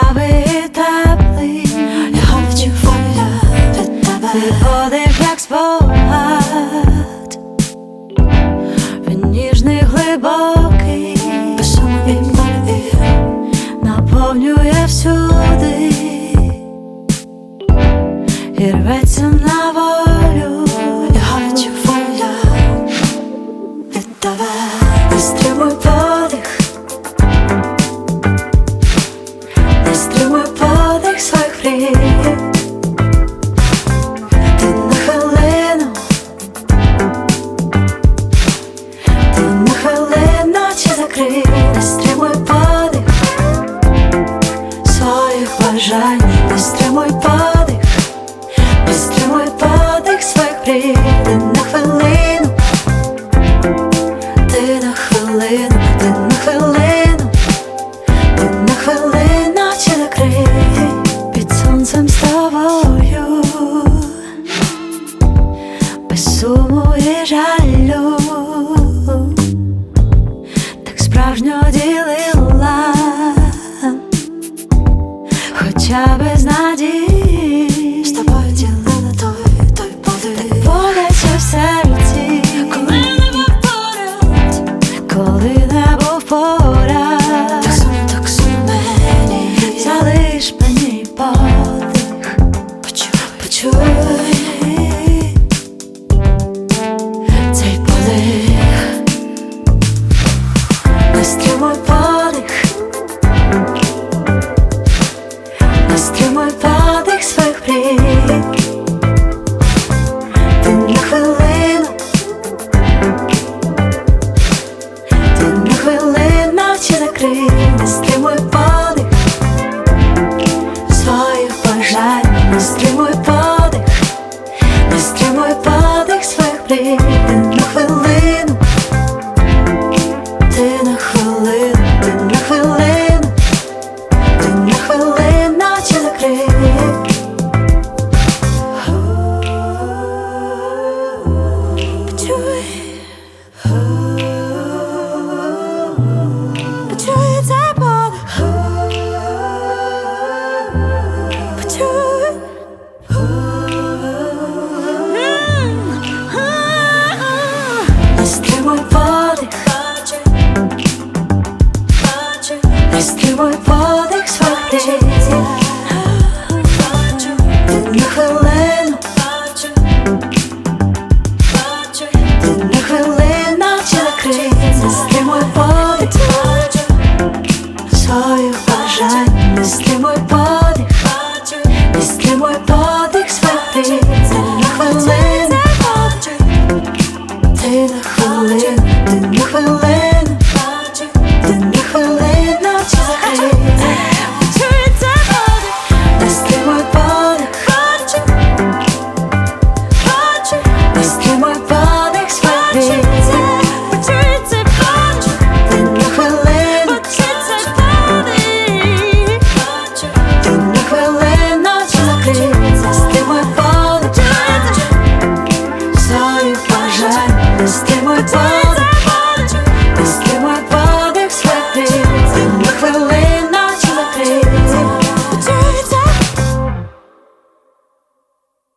Яскравий і теплий, я хочу воля від тебе. Ти одих по Ти. На хвилину. Ти на хвилину очі закрий Не стримуй подих. Своїх бажань Не стримуй подих. Не стримуй подих своїх мрій на хвилину без суму і жалю, так справжньо ділила, хоча без надії. З тобою ділила той, той Так боляче в серці, коли не був поряд. Коли не був поряд. Так сумно, так сумно мені. Залиш мені подих. Почуй, почуй подих своїх мрій Ти на хвилину. Ти на хвилину очі закрий, не стримуй подих. Своїх бажань, не стримуй подих, не стримуй подих своїх мрій Ти на хвилину, ти на хвилину, на хвилину Ти на хвилину